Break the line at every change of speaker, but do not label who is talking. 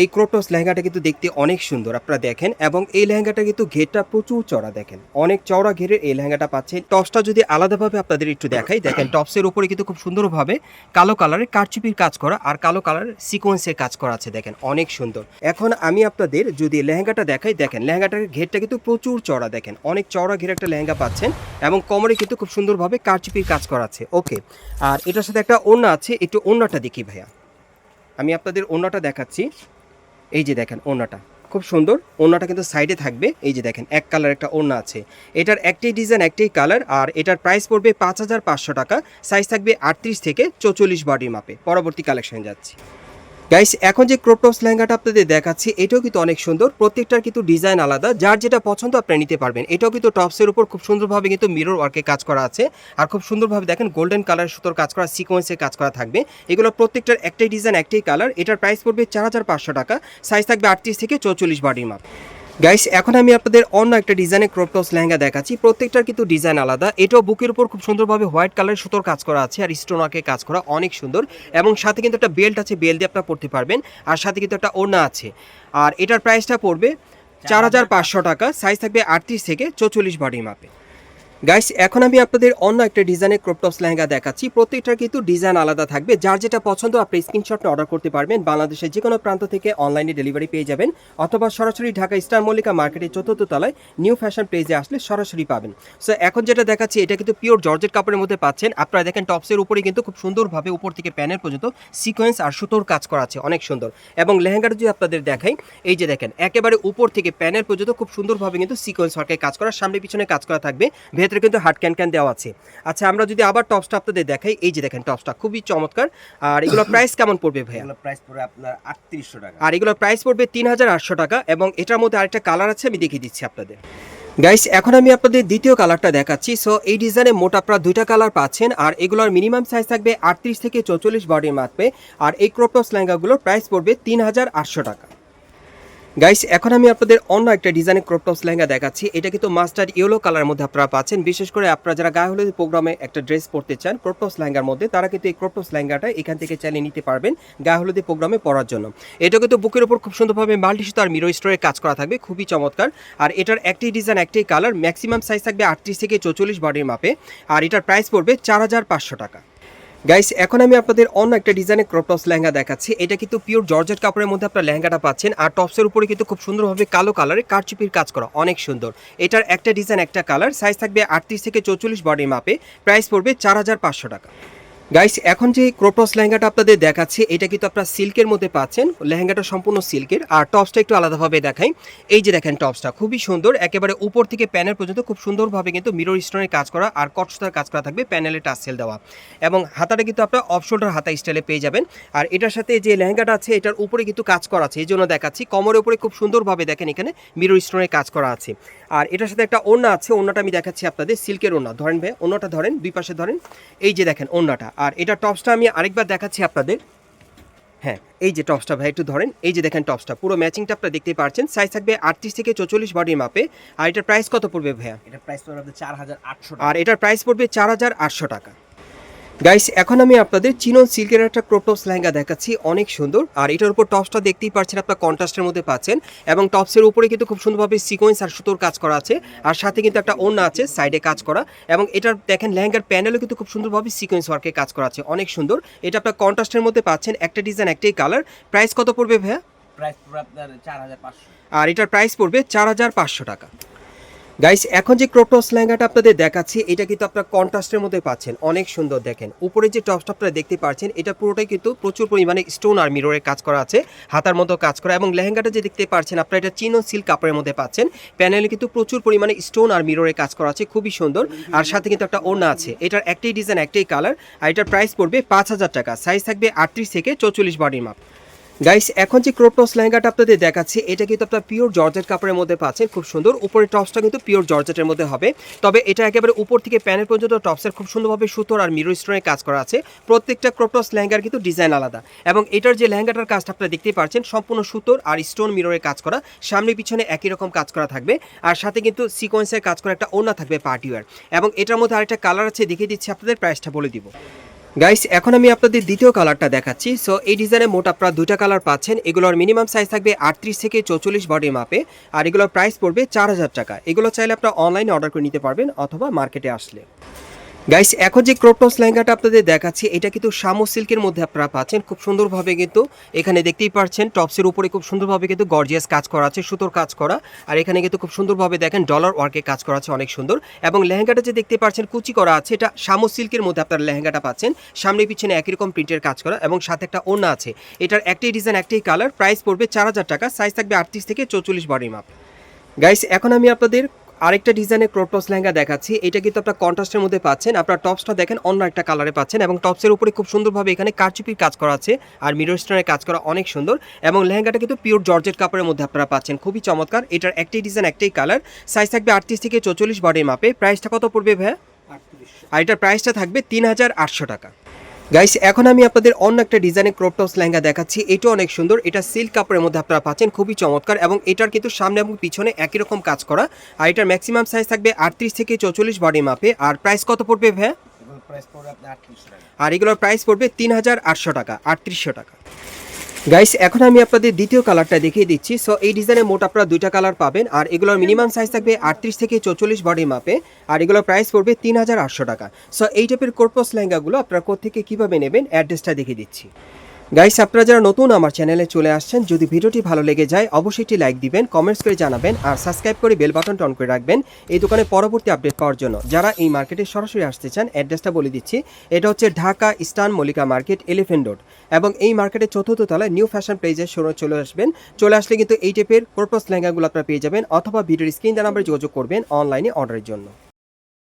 এই ক্রোপটস লেহেঙ্গাটা কিন্তু দেখতে অনেক সুন্দর আপনারা দেখেন এবং এই লেহেঙ্গাটা কিন্তু ঘেরটা প্রচুর চড়া দেখেন। অনেক চওড়া ঘেরের এই লেহেঙ্গাটা পাচ্ছেন। টপসটা যদি আলাদাভাবে আপনাদের একটু দেখাই, দেখেন টপসের উপরে কিন্তু খুব সুন্দরভাবে কালো কালারের কারচুপির কাজ করা আর কালো কালারের সিকোয়েন্সের কাজ করা আছে দেখেন, অনেক সুন্দর। এখন আমি আপনাদের যদি লেহেঙ্গাটা দেখাই, দেখেন লেহেঙ্গাটার ঘেরটা কিন্তু প্রচুর চড়া দেখেন, অনেক চওড়া ঘের একটা লেহেঙ্গা পাচ্ছেন এবং কোমরে কিন্তু খুব সুন্দরভাবে কারচুপির কাজ করা আছে। ওকে, আর এটার সাথে একটা ওড়না আছে, একটু ওড়নাটা দেখি ভাইয়া। আমি আপনাদের ওড়নাটা দেখাচ্ছি। এই যে দেখেন ওড়নাটা, খুব সুন্দর। ওড়নাটা কিন্তু সাইডে থাকবে। এই যে দেখেন, এক কালার একটা ওড়না আছে। এটার একটাই ডিজাইন একটাই কালার আর এটার প্রাইস পড়বে পাঁচ হাজার পাঁচশো টাকা। সাইজ থাকবে আটত্রিশ থেকে চৌচল্লিশ বডির মাপে পরবর্তী কালেকশন যাচ্ছি। গাইস এখন যে ক্রোপটপস লেহেঙ্গাটা আপনাদের দেখাচ্ছি, এটাও কিন্তু অনেক সুন্দর। প্রত্যেকটার কিন্তু ডিজাইন আলাদা। যার যেটা পছন্দ আপনারা নিতে পারবেন। এটাও কিন্তু টপসের উপর খুব সুন্দরভাবে কিন্তু মিরর ওয়ার্কে কাজ করা আছে। আর খুব সুন্দরভাবে দেখেন গোল্ডেন কালার সুতোর কাজ করা সিকোয়েন্সের কাজ করা থাকবে। এগুলো প্রত্যেকটার একটাই ডিজাইন একটাই কালার এটার প্রাইস পড়বে চার হাজার পাঁচশো টাকা। সাইজ থাকবে আটত্রিশ থেকে চৌচল্লিশ বাডির মাপ গাইস এখন আমি আপনাদের অন্য একটা ডিজাইনের ক্রপটস লেহেঙ্গা দেখাচ্ছি। প্রত্যেকটার কিন্তু ডিজাইন আলাদা। এটাও বুকের উপর খুব সুন্দরভাবে হোয়াইট কালারের সুতোর কাজ করা আছে আর স্টোন ওয়ার্কের কাজ করা অনেক সুন্দর এবং সাথে কিন্তু একটা বেল্ট আছে বেল্ট দিয়ে আপনারা পড়তে পারবেন আর সাথে কিন্তু একটা ওড়না আছে। আর এটার প্রাইসটা পড়বে চার হাজার পাঁচশো টাকা সাইজ থাকবে আটত্রিশ থেকে চৌচল্লিশ বডি মাপে গাইস এখন আমি আপনাদের অন্য একটা ডিজাইনের ক্রপটপস লেহেঙ্গা দেখাচ্ছি। প্রত্যেকটার কিন্তু ডিজাইন আলাদা থাকবে। যার যেটা পছন্দ, আপনি স্ক্রিনশট অর্ডার করতে পারবেন। বাংলাদেশের যে কোনো প্রান্ত থেকে অনলাইনে ডেলিভারি পেয়ে যাবেন। অথবা সরাসরি ঢাকা স্টার মল্লিকা মার্কেটের চতুর্থ তলায় নিউ ফ্যাশন পেজে আসলে সরাসরি পাবেন। সো এখন যেটা দেখাচ্ছি, এটা কিন্তু পিওর জর্জেট কাপড়ের মধ্যে পাচ্ছেন। আপনারা দেখেন টপসের উপরে কিন্তু খুব সুন্দরভাবে উপর থেকে প্যানের পর্যন্ত সিকোয়েন্স আর সুতোর কাজ করা আছে। অনেক সুন্দর। এবং লেহেঙ্গাটা যদি আপনাদের দেখাই, এই যে দেখেন, একেবারে উপর থেকে প্যানের পর্যন্ত খুব সুন্দরভাবে কিন্তু সিকোয়েন্স ওয়ার্কের কাজ করা, সামনে পিছনে কাজ করা থাকবে। ভেতরে কিন্তু হাট ক্যান ক্যান দেওয়া আছে। আচ্ছা আমরা যদি আবার টপসটা আপনাদের দেখাই এই যে দেখেন টপসটা খুবই চমৎকার। আর এগুলোর প্রাইস কেমন পড়বে ভাইয়া?
এগুলো প্রাইস পড়ে আপনার আটত্রিশশো টাকা।
আর এগুলোর প্রাইস পড়বে তিন হাজার আটশো টাকা এবং এটার মধ্যে আরেকটা কালার আছে আমি দেখিয়ে দিচ্ছি আপনাদের। গাইস এখন আমি আপনাদের দ্বিতীয় কালারটা দেখাচ্ছি। সো এই ডিজাইনে মোট আপনারা দুইটা কালার পাচ্ছেন আর এগুলোর মিনিমাম সাইজ থাকবে আটত্রিশ থেকে চৌচল্লিশ বডির মাপে। আর এই ক্রপটপস লেহেঙ্গাগুলোর প্রাইস পড়বে তিন হাজার আটশো টাকা। গাইস এখন আমি আপনাদের অন্য একটা ডিজাইনের ক্রপটপস লেহেঙ্গা দেখাচ্ছি। এটা কিন্তু মাস্টার্ড ইয়েলো কালারের মধ্যে আপনারা পাচ্ছেন। বিশেষ করে আপনারা যারা গায়ে হলুদ প্রোগ্রামে একটা ড্রেস পরতে চান ক্রপটপস লেহেঙ্গার মধ্যে, তারা কিন্তু এই ক্রপটপস লেহেঙ্গাটা এখান থেকে চালিয়ে নিতে পারবেন গায়ে হলুদের প্রোগ্রামে পরার জন্য। এটা কিন্তু বুকের উপর খুব সুন্দরভাবে মাল্টি আর মিরো স্টোরের কাজ করা থাকবে, খুবই চমৎকার। আর এটার একটি ডিজাইন একটাই কালার ম্যাক্সিমাম সাইজ থাকবে আটত্রিশ থেকে চৌচল্লিশ বডির মাপে। আর এটার প্রাইস পড়বে চার হাজার পাঁচশো টাকা। গাইস এখন আমি আপনাদের অন্য একটা ডিজাইনের ক্রপ ক্রপটপস লেহেঙ্গা দেখাচ্ছি। এটা কিন্তু পিওর জর্জেট কাপড়ের মধ্যে আপনার লেহেঙ্গাটা পাচ্ছেন। আর টপসের উপরে কিন্তু খুব সুন্দরভাবে কালো কালারে কারচুপির কাজ করা। অনেক সুন্দর। এটার একটা ডিজাইন একটা কালার সাইজ থাকবে আটত্রিশ থেকে চৌচল্লিশ বডির মাপে প্রাইস পড়বে চার হাজার পাঁচশো টাকা। গাইস এখন যে ক্রোপটস লেহেঙ্গাটা আপনাদের দেখাচ্ছি, এটা কিন্তু আপনারা সিল্কের মধ্যে পাচ্ছেন। লেহেঙ্গাটা সম্পূর্ণ সিল্কের। আর টপসটা একটু আলাদাভাবে দেখাই। এই যে দেখেন টপসটা, খুবই সুন্দর। একেবারে উপর থেকে প্যানেল পর্যন্ত খুব সুন্দরভাবে কিন্তু মিরর স্টোনের কাজ করা আর কটসটার কাজ করা থাকবে প্যানেলে টাসেল দেওয়া। এবং হাতাটা কিন্তু আপনারা অফ শোল্ডার হাতা স্টাইলে পেয়ে যাবেন। আর এটার সাথে যে লেহেঙ্গাটা আছে, এটার উপরে কিন্তু কাজ করা আছে। এই জন্য দেখাচ্ছি, কমরের উপরে খুব সুন্দরভাবে দেখেন এখানে মিরর স্টোনের কাজ করা আছে। আর এটার সাথে একটা ওড়না আছে, ওড়নাটা আমি দেখাচ্ছি আপনাদের, সিল্কের ওড়না। ধরেন ভাই, ওড়নাটা ধরেন, দুই পাশে ধরেন। এই যে দেখেন ওড়নাটা। আর এটা টপসটা আমি আরেকবার দেখাচ্ছি আপনাদের। হ্যাঁ এই যে টপসটা ভাই একটু ধরেন। এই যে দেখেন টপসটা পুরো ম্যাচিংটা আপনারা দেখতে পারছেন সাইজ থাকবে আটত্রিশ থেকে চৌচল্লিশ বডির মাপে আর এটার প্রাইস কত পড়বে ভাইয়া?
এটার প্রাইস পড়বে চার হাজার আটশো
আর এটার প্রাইস পড়বে চার হাজার আটশো টাকা। গাইস এখন আমি আপনাদের চিনন সিল্কের একটা ক্রোপটপস লেহেঙ্গা দেখাচ্ছি অনেক সুন্দর। আর এটার উপর টপসটা দেখতেই পাচ্ছেন আপনার কন্ট্রাস্টের মধ্যে পাচ্ছেন। এবং টপসের উপরে কিন্তু খুব সুন্দরভাবে সিকোয়েন্স আর সুতোর কাজ করা আছে। আর সাথে কিন্তু একটা ওড়না আছে সাইডে কাজ করা। এবং এটার দেখেন লেহেঙ্গার প্যানেলও কিন্তু খুব সুন্দরভাবে সিকোয়েন্স ওয়ার্কে কাজ করা আছে। অনেক সুন্দর। এটা আপনার কন্ট্রাস্টের মধ্যে পাচ্ছেন একটা ডিজাইন একটাই কালার প্রাইস কত পড়বে ভাইয়া?
প্রাইস পড়ে আপনার চার হাজার পাঁচশো।
আর এটার প্রাইস পড়বে চার হাজার পাঁচশো টাকা। গাইস এখন যে ক্রোপটস লেহেঙ্গাটা আপনাদের দেখাচ্ছি, এটা কিন্তু আপনারা কন্ট্রাস্টের মধ্যে পাচ্ছেন। অনেক সুন্দর দেখেন। উপরে যে টপসটা টপটা দেখতে পাচ্ছেন, এটা পুরোটাই কিন্তু প্রচুর পরিমাণে স্টোন আর মিররের কাজ করা আছে, হাতার মতো কাজ করা। এবং লেহেঙ্গাটা যে দেখতে পাচ্ছেন, আপনারা এটা চিনো সিল্ক কাপড়ের মধ্যে পাচ্ছেন। প্যানেলে কিন্তু প্রচুর পরিমাণে স্টোন আর মিররের কাজ করা আছে, খুবই সুন্দর। আর সাথে কিন্তু একটা ওড়না আছে। এটার একটাই ডিজাইন একটাই কালার আর এটার প্রাইস পড়বে পাঁচ হাজার টাকা। সাইজ থাকবে আটত্রিশ থেকে চৌচল্লিশ বডির মাপ গাইস এখন যে ক্রোপটস লেহেঙ্গাটা আপনাদের দেখাচ্ছি, এটা কিন্তু আপনার পিওর জর্জেট কাপড়ের মধ্যে পাচ্ছেন, খুব সুন্দর। উপরে টপসটা কিন্তু পিওর জর্জেটের মধ্যে হবে। তবে এটা একেবারে উপর থেকে প্যানের পর্যন্ত টপসের খুব সুন্দরভাবে সুতোর আর মিরো স্টোনের কাজ করা আছে। প্রত্যেকটা ক্রোপটস লেহেঙ্গার কিন্তু ডিজাইন আলাদা। এবং এটার যে লেহেঙ্গাটার কাজটা আপনারা দেখতেই পাচ্ছেন, সম্পূর্ণ সুতোর আর স্টোন মিররের কাজ করা। সামনে পিছনে একই রকম কাজ করা থাকবে। আর সাথে কিন্তু সিকোয়েন্সের কাজ করা একটা ওড়না থাকবে পার্টিওয়ার এবং এটার মধ্যে আরেকটা কালার আছে, দেখিয়ে দিচ্ছি, আপনাদের প্রাইসটা বলে দিব। গাইস এখন আমি আপনাদের দ্বিতীয় কালারটা দেখাচ্ছি। সো এই ডিজাইনে মোট আপনারা দুটা কালার পাচ্ছেন। এগুলোর মিনিমাম সাইজ থাকবে আটত্রিশ থেকে চৌচল্লিশ বডির মাপে আর এগুলোর প্রাইস পড়বে চার হাজার টাকা। এগুলো চাইলে আপনারা অনলাইনে অর্ডার করে নিতে পারবেন অথবা মার্কেটে আসলে। গাইস এখন যে ক্রোপটস লেহেঙ্গাটা আপনাদের দেখাচ্ছি, এটা কিন্তু শামু সিল্কের মধ্যে আপনারা পাচ্ছেন। খুব সুন্দরভাবে কিন্তু এখানে দেখতেই পাচ্ছেন টপসের উপরে খুব সুন্দরভাবে কিন্তু গর্জিয়াস কাজ করা আছে, সুতোর কাজ করা। আর এখানে কিন্তু খুব সুন্দরভাবে দেখেন ডলার ওয়ার্কে কাজ করা আছে, অনেক সুন্দর। এবং লেহেঙ্গাটা যে দেখতে পাচ্ছেন, কুচি করা আছে, এটা শামু সিল্কের মধ্যে আপনারা লেহেঙ্গাটা পাচ্ছেন। সামনে পিছনে একই রকম প্রিন্টের কাজ করা এবং সাথে একটা ওড়না আছে। এটার একটাই ডিজাইন একটাই কালার প্রাইস পড়বে চার হাজার টাকা সাইজ থাকবে আটত্রিশ থেকে চৌচল্লিশ বডির মাপ গাইস এখন আমি আপনাদের আরেকটা ডিজাইনের ক্রপটস লেহেঙ্গা দেখাচ্ছি। এটা কিন্তু আপনার কন্ট্রাস্টের মধ্যে পাচ্ছেন। আপনার টপসটা দেখেন অন্য একটা কালারে পাচ্ছেন এবং টপসের উপরে খুব সুন্দরভাবে এখানে কারচুপির কাজ করা আছে আর মিরর স্টোনের কাজ করা অনেক সুন্দর এবং লেহেঙ্গাটা কিন্তু পিওর জর্জেট কাপড়ের মধ্যে আপনারা পাচ্ছেন। খুবই চমৎকার। এটার একটাই ডিজাইন একটাই কালার। সাইজ থাকবে আটত্রিশ থেকে চৌচল্লিশ বডির মাপে। প্রাইসটা কত পড়বে ভাইয়া? আর এটার প্রাইসটা থাকবে তিন হাজার আটশো টাকা। গাইস এখন আমি আপনাদের অন্য একটা ডিজাইনের ক্রপটপস লেহেঙ্গা দেখাচ্ছি। এটা অনেক সুন্দর। এটা সিল্ক কাপড়ের মধ্যে আপনারা পাচ্ছেন। খুবই চমৎকার এবং এটার কিন্তু সামনে এবং পিছনে একই রকম কাজ করা। আর এটার ম্যাক্সিমাম সাইজ থাকবে আটত্রিশ থেকে চৌচল্লিশ বডি মাপে। আর প্রাইস কত পড়বে
টাকা।
আর এগুলোর প্রাইস পড়বে তিন হাজার আটশো টাকা আটত্রিশশো টাকা। গাইস এখন আমি আপনাদের দ্বিতীয় কালারটা দেখিয়ে দিচ্ছি। সো এই ডিজাইনে মোট আপনারা দুইটা কালার পাবেন। আর এগুলোর মিনিমাম সাইজ থাকবে আটত্রিশ থেকে চৌচল্লিশ বডি মাপে আর এগুলোর প্রাইস পড়বে তিন হাজার আটশো টাকা। সো এই টাইপের কোর্পস লেহেঙ্গাগুলো আপনারা কোথেকে কীভাবে নেবেন? অ্যাড্রেসটা দেখিয়ে দিচ্ছি। গাইস আপনারা যারা নতুন আমার চ্যানেলে চলে আসছেন, যদি ভিডিওটি ভালো লেগে যায়, অবশ্যই একটি লাইক দিবেন কমেন্টস করে জানাবেন, আর সাবস্ক্রাইব করে বেল বাটনটা অন করে রাখবেন এই দোকানে পরবর্তী আপডেট পাওয়ার জন্য। যারা এই মার্কেটে সরাসরি আসতে চান অ্যাড্রেসটা বলে দিচ্ছি। এটা হচ্ছে Dhaka eastern Mallika market elephant road এবং এই মার্কেটের চতুর্থ তলায় নিউ ফ্যাশন প্লেজের শোরুমে চলে আসবেন। চলে আসলে কিন্তু এই টাইপের কোর্পস লেহেঙ্গাগুলো আপনারা পেয়ে যাবেন, অথবা ভিডিওর স্ক্রিন নাম্বারে যোগাযোগ করবেন অনলাইনে অর্ডারের জন্য।